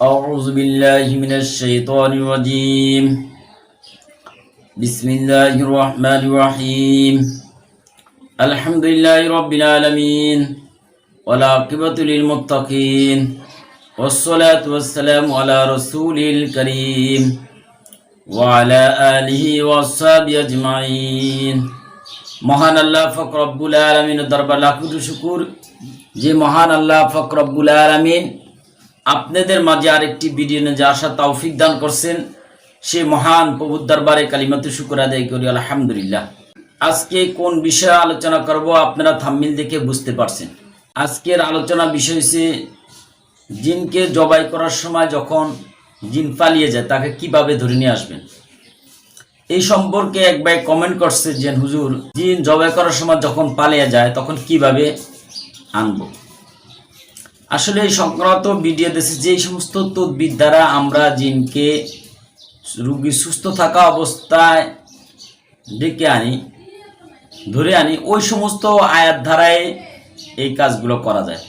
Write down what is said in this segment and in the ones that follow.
أعوذ بالله من الشيطان الرجيم بسم الله الرحمن الرحيم الحمد لله رب العالمين والعاقبة للمتقين والصلاة والسلام على رسول الكريم وعلى آله وأصحابه أجمعين মহান আল্লাহ ফকরব্বুল আলমিনের দরবার লাখ কোটি শুকুর যে মহান আল্লাহ ফকরব্বুল আলমিন আপনাদের মাঝে আরেকটি ভিডিও নিয়ে যে আশা, তৌফিক দান করছেন, সে মহান প্রভুর দরবারে কালিমাতু শুকুর আদায় করি, আলহামদুলিল্লাহ। আজকে কোন বিষয়ে আলোচনা করব আপনারা থাম্মিল দেখে বুঝতে পারছেন। আজকের আলোচনা বিষয় হচ্ছে জিনকে জবাই করার সময় যখন জিন পালিয়ে যায়, তাকে কীভাবে ধরে নিয়ে আসবেন? এই সম্পর্কে এক ভাই কমেন্ট করছে যে, হুজুর, জিন জবাই করার সময় যখন পালিয়ে যায়, তখন কীভাবে আনব? আসলে এই সংক্রান্ত ভিডিও দেশে যে সমস্ত তদ্বির দ্বারা আমরা জিনকে রুগী সুস্থ থাকা অবস্থায় ডেকে আনি, ধরে আনি, ওই সমস্ত আয়াত ধারায় এই কাজগুলো করা যায়।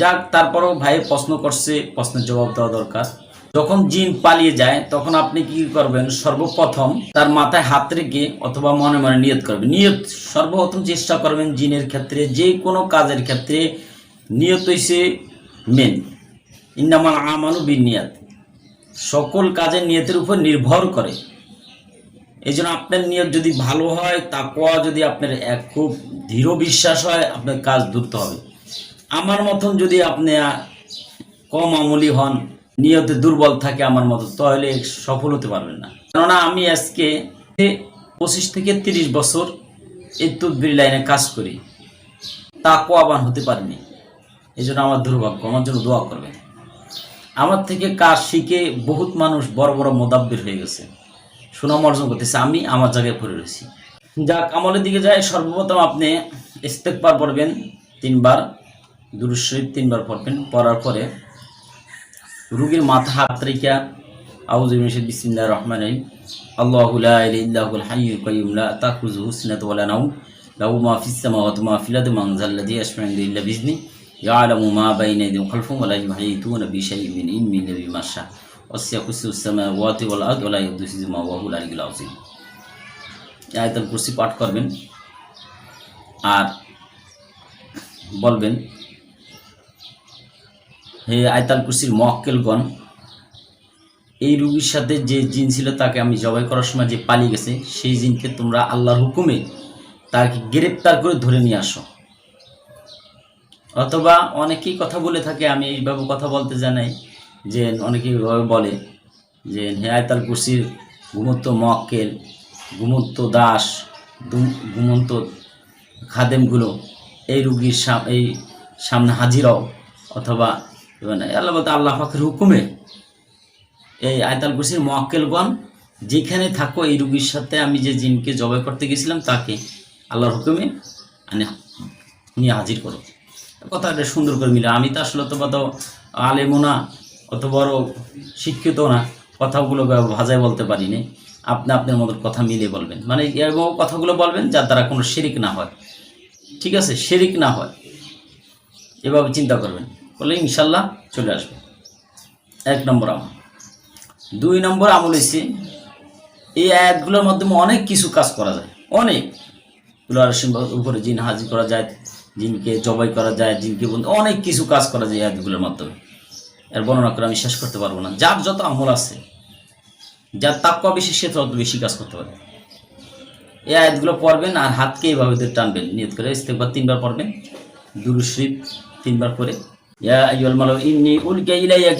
যাক, তারপরও ভাই প্রশ্ন করছে, প্রশ্নের জবাব দেওয়া দরকার। যখন জিন পালিয়ে যায়, তখন আপনি কি করবেন? সর্বপ্রথম তার মাথায় হাত রেখে অথবা মনে মনে নিয়ত করবেন। নিয়ত, সর্বপ্রথম চেষ্টা করবেন জিনের ক্ষেত্রে, যে কোনো কাজের ক্ষেত্রে নিয়ত হইছে মেন। ইন্নামা আমানু বিনিয়াত। সকল কাজের নিয়তের উপর নির্ভর করে। এই জন্য আপনার নিয়ত যদি ভালো হয় তাকোয়া যদি আপনার এক খুব দৃঢ় বিশ্বাস হয়, আপনার কাজ ধরতে হবে। আমার মতন যদি আপনি কম আমলি হন, নিয়তে দুর্বল থাকে আমার মতো, তাহলে সফল হতে পারবেন না। কেননা আমি আজকে পঁচিশ থেকে তিরিশ বছর এই তদবির লাইনে কাজ করি। তাকোয়াবান হতে পারিনি। এই জন্য আমার দুর্ভাগ্য, আমার জন্য দোয়া করবেন। আমার থেকে কাজ শিখে বহুত মানুষ বড় বড় মোদাব্বির হয়ে গেছে। সুনাম অর্জন করতেছে, আমি আমার জায়গায় পড়ে রয়েছি। যাক, আমলের দিকে যায় সর্বপ্রথম আপনি ইস্তেকবার পড়বেন তিনবার, দুরুদ শরীফ তিনবার পড়বেন, পড়ার পরে রুগীর মাথা, হাত রেখা, আউযু মিনাশ বিসমিল্লাহির রহমানির রহিম। আল্লাহু লা ইলাহা ইল্লাহুল হাইয়ুল কাইয়্যুম, লা তাখুযুহু সিনাতুন ওয়া লা নাওম, লাহু মা ফিস সামাওয়াতি ওয়া মা ফিল আরদি يعلم ما بين يديهم خلفهم ولا يحيطون بشيء من علم إلا بما شاء. وسع كرسي السماوات والارض ولا يدوس ما وهو العلي العظيم. আয়াতুল কুরসি পাঠ করবেন আর বলবেন, হে আয়তাল কুরসির মক্কেলগণ এই রুগীর সাথে যে জিন ছিল তাকে আমি জবাই করার সময় যে পালিয়ে গেছে, সেই জিনকে তোমরা আল্লাহর হুকুমে তাকে গ্রেপ্তার করে ধরে নিয়ে আসো। অথবা অনেকেই কথা বলে থাকে, আমি এইভাবে কথা বলতে জানাই যে অনেকেই বলে যে, হে আয়তাল কুরসির ঘুমন্ত মক্কেল, ঘুমন্ত দাস ঘুমন্ত খাদেমগুলো, এই রুগীর এই সামনে হাজিরাও অথবা মানে আল্লাহ বলতে আল্লাহ পাকের হুকুমে এই আয়তাল কুরসির মক্কেলগণ, যেখানে থাকো, এই রুগীর সাথে আমি যে জিনকে জবাই করতে গেছিলাম, তাকে আল্লাহর হুকুমে আনে, নিয়ে হাজির করো। কথাটা সুন্দর করে মিলে। আমি তো আসলে তো কত আলেমও না, অত বড় শিক্ষিত না, কথাগুলো ভাজায় বলতে পারি নি আপনি আপনার মতো কথা মিলে বলবেন। মানে এরকম কথাগুলো বলবেন যার দ্বারা কোনো শিরিক না হয়। ঠিক আছে? শিরিক না হয়। এভাবে চিন্তা করবেন। বলে ইনশাল্লাহ চলে আসবে। এক নম্বর আমল। দুই নম্বর আমল হয়েছে এই আয়াতগুলোর মাধ্যমে অনেক কিছু কাজ করা যায়। অনেক। উপরে জিন হাজির করা যায়। জিনকে জবাই করা যায়, জিনকে অনেক কিছু কাজ করা যায় আয়াতগুলোর মাধ্যমে। এর বর্ণনা করে আমি শেষ করতে পারব না। যার যত আমল আছে, যার তাক্কা বেশি, সে তত বেশি কাজ করতে পারে। এই আয়াতগুলো পড়বেন আর হাতকে এইভাবে টানবেন। নিয়ত করে ইস্তেকবার তিনবার পড়বেন। দুরু শরীফ তিনবার করে ইয়া ইলাইয়া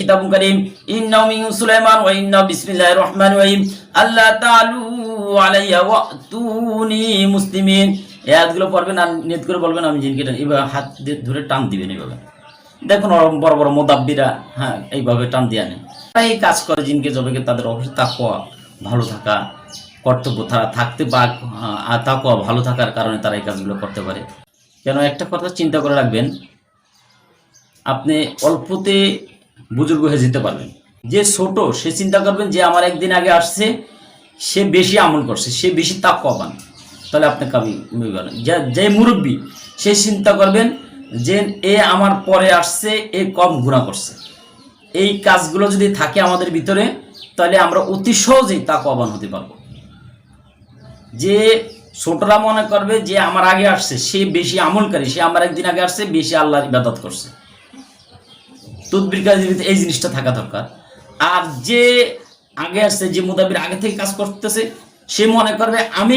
মিন সুলাইমান ওয়া আল্লাহ আলাইয়া ওয়াতুনি মুসলিমিন। এই আয়াতগুলো পড়বেন আর নিয়ত করে বলবেন, আমি জিনকে এভাবে হাত দিয়ে ধরে টান দিবেন এইভাবে। দেখুন বড় বড় মোদাব্বিরা হ্যাঁ এইভাবে টান দিয়ে আনে। তারা এই কাজ করে জিনকে জবেকে তাদের অবশ্যই তাকুয়া ভালো থাকা, কর্তব্য তারা থাকতে বা তাকুয়া ভালো থাকার কারণে তারা এই কাজগুলো করতে পারে। কেন, একটা কথা চিন্তা করে রাখবেন, আপনি অল্পতে বুজুর্গ হয়ে যেতে পারবেন। যে ছোট, সে চিন্তা করবেন যে আমার একদিন আগে আসছে, সে বেশি আমল করছে, সে বেশি তাকুয়া তাহলে আপনি কাবি যে যে মুরব্বী, সে চিন্তা করবেন যে এ আমার পরে আসছে, এ কম গুণা করছে। এই কাজগুলো যদি থাকে আমাদের ভিতরে, তাহলে আমরা অতি সহজেই তা তাকওয়াবান হতে পারব। যে ছোটরা মনে করবে যে আমার আগে আসছে, সে বেশি আমলকারী, সে আমার একদিন আগে আসছে, বেশি আল্লাহর ইবাদত করছে। তদবির কাজের এই জিনিসটা থাকা দরকার। আর যে আগে আসছে, যে মোতাবির আগে থেকে কাজ করতেছে, সে মনে করবে আমি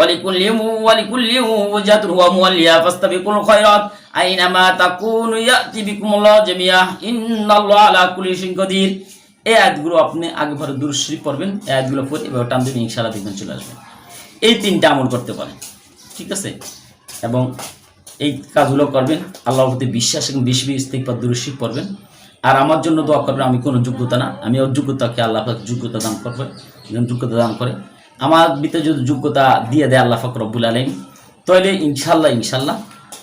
ولكل ولكل وجهة هو موليها فاستبقوا الخيرات أينما تكونوا يأتي بكم الله جميعا إن الله على كل شيء قدير এই আয়াতগুলো আপনি আগে পরে দূর শরীফ পড়বেন এই আয়াতগুলো পড়ে এবার টান দেবেন ইনশাআল্লাহ দেখবেন চলে আসবেন এই তিনটা আমল করতে পারেন ঠিক আছে এবং এই কাজগুলো করবেন আল্লাহর প্রতি বিশ্বাস এবং বেশি বেশি ইস্তিকবার দুরুশিক করবেন আর আমার জন্য দোয়া করবেন আমি কোনো যোগ্যতা না আমি ওর যোগ্যতাকে আল্লাহ পাক যোগ্যতা দান করবে যেন যোগ্যতা দান করে আমার ভিতরে যদি যোগ্যতা দিয়ে দেয় আল্লাহ ফাকর রব্বুল আলম তাহলে ইনশাল্লাহ ইনশাল্লাহ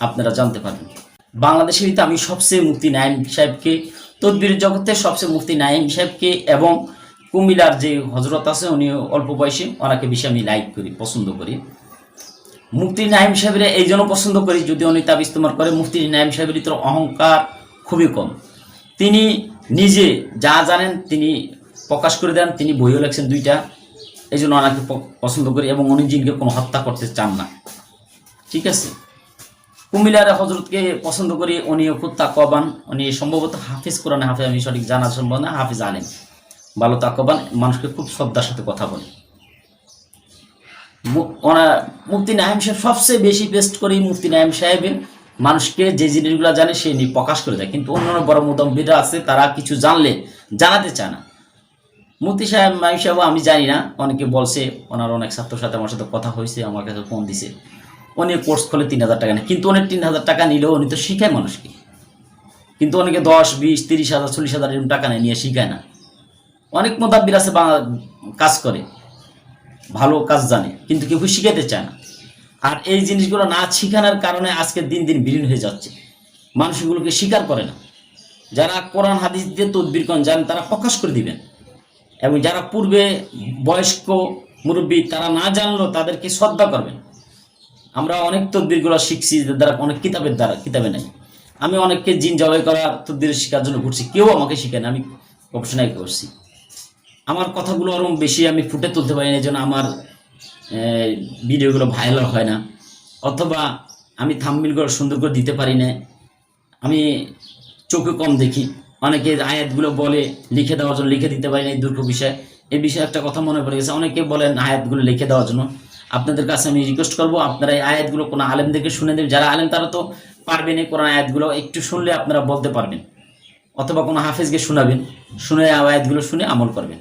আপনারা জানতে পারবেন। বাংলাদেশের ভিতরে আমি সবচেয়ে মুক্তি নাইম সাহেবকে, তদবির জগতে সবচেয়ে মুক্তি নাইম সাহেবকে এবং কুমিলার যে হজরত আছে, উনি অল্প বয়সে ওনাকে বেশি আমি লাইক করি, পছন্দ করি। মুক্তি নাইম সাহেবের এই জন্য পছন্দ করি যদি উনি তাব ইস্তেমাল করে, মুফতি নাইম সাহেবের ভিতরে অহংকার খুবই কম। তিনি নিজে যা জানেন তিনি প্রকাশ করে দেন, তিনি বইও লেখছেন দুইটা। এই জন্য ওনাকে পছন্দ করি এবং উনি জিনকে কোনো হত্যা করতে চান না। ঠিক আছে? কুমিল্লার হজরতকে পছন্দ করি উনিও খুব তাকওয়াবান, উনি সম্ভবত হাফিজ কোরআনে হাফিজ, আমি সঠিক জানা সম্ভব না, হাফিজ আলেম। ভালো তাকওয়াবান, মানুষকে খুব শ্রদ্ধার সাথে কথা বলে। ওনার মুফতি নাহিম সাহেব সবচেয়ে বেশি পেস্ট করি মুফতি নাহিম সাহেবের। মানুষকে যে জিনিসগুলো জানে সে নিয়ে প্রকাশ করে দেয়। কিন্তু অন্যান্য বড় মোদম্বিরা আছে, তারা কিছু জানলে, জানাতে চায় না। মুফতি সাহেব নাইম সাহেব আমি জানি না, অনেকে বলছে ওনার অনেক ছাত্রের সাথে আমার সাথে কথা হয়েছে, আমার কাছে ফোন দিছে। উনি কোর্স খোলে তিন হাজার টাকা নেয়, কিন্তু অনেক তিন হাজার টাকা নিলেও উনি তো শিখায় মানুষকে কিন্তু অনেকে দশ, বিশ, তিরিশ হাজার, চল্লিশ হাজার এরকম টাকা নেয়, নিয়ে শিখায় না। অনেক মোদাব্বির আছে বাংলা কাজ করে, ভালো কাজ জানে, কিন্তু কেউ শিখাতে চায় না। আর এই জিনিসগুলো না শিখানোর কারণে আজকে দিন দিন বিলীন হয়ে যাচ্ছে। মানুষগুলোকে স্বীকার করে না। যারা কোরআন, হাদিস দিয়ে তদবির করেন জানেন তারা প্রকাশ করে দিবেন। এবং যারা পূর্বে বয়স্ক মুরব্বী, তারা না জানলো তাদেরকে শ্রদ্ধা করবেন। আমরা অনেক তদবিরগুলো শিখছি দ্বারা অনেক কিতাবের দ্বারা, কিতাবে নাই। আমি অনেককে জিন জবাই করা তদবির শেখার জন্য ঘুরছি, কেউ আমাকে শিখে না, আমি গবেষণায় করছি। আমার কথাগুলো ওরকম বেশি আমি ফুটে তুলতে পারি না, এই জন্য আমার ভিডিওগুলো ভাইরাল হয় না। অথবা আমি থাম্বিলগুলো সুন্দর করে দিতে পারি না। আমি চোখে কম দেখি। অনেকে আয়াতগুলো বলে, লিখে দেওয়ার জন্য, লিখে দিতে পারেন এই দুর্গ বিষয়। এই বিষয়ে একটা কথা মনে পড়ে গেছে। অনেকে বলেন আয়াতগুলো লিখে দেওয়ার জন্য। আপনাদের কাছে আমি রিকোয়েস্ট করব, আপনারা এই আয়াতগুলো কোনো আলেমদেরকে শুনে দেবেন যারা আলেম, তারা তো পারবেন এই কোরআন আয়াতগুলো। একটু শুনলে আপনারা বলতে পারবেন। অথবা কোনো হাফেজকে শোনাবেন। শুনে আয়াতগুলো শুনে আমল করবেন।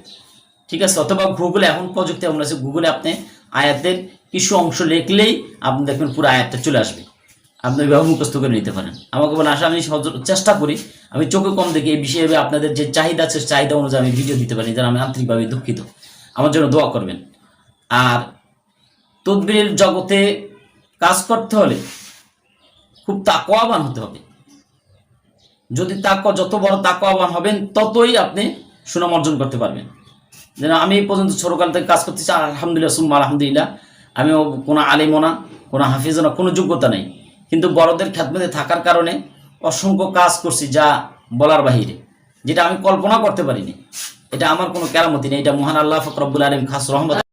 ঠিক আছে? অথবা গুগলে এখন প্রযুক্তি এমন আছে গুগলে আপনি আয়াতের কিছু অংশ লিখলেই আপনি দেখবেন পুরো আয়াতটা চলে আসবে। আপনি ওইভাবে মুখস্থ করে নিতে পারেন। আমাকে বলে আসা আমি চেষ্টা করি। আমি চোখে কম দেখি, এই বিষয়ে আপনাদের যে চাহিদা আছে, চাহিদা অনুযায়ী আমি ভিডিও দিতে পারি যেন আমি আন্তরিকভাবে দুঃখিত। আমার জন্য দোয়া করবেন। আর তদবিরের জগতে কাজ করতে হলে খুব তাকওয়াবান হতে হবে। যদি তাকওয়া, যত বড় তাকওয়াবান হবেন, ততই আপনি সুনাম অর্জন করতে পারবেন। যেন আমি এই পর্যন্ত ছোটকাল থেকে কাজ করতেছি, আলহামদুলিল্লাহ, সুম্মা আলহামদুলিল্লাহ। আমিও কোনো আলিমও না, কোনো হাফিজও না, কোনো যোগ্যতা নেই। কিন্তু বড়দের খ্যাতমতে থাকার কারণে অসংখ্য কাজ করছি যা বলার বাহিরে, যেটা আমি কল্পনা করতে পারিনি। এটা আমার কোনো কেরামতি নেই। এটা মহান আল্লাহ ফকরবুল আলম খাস রহমত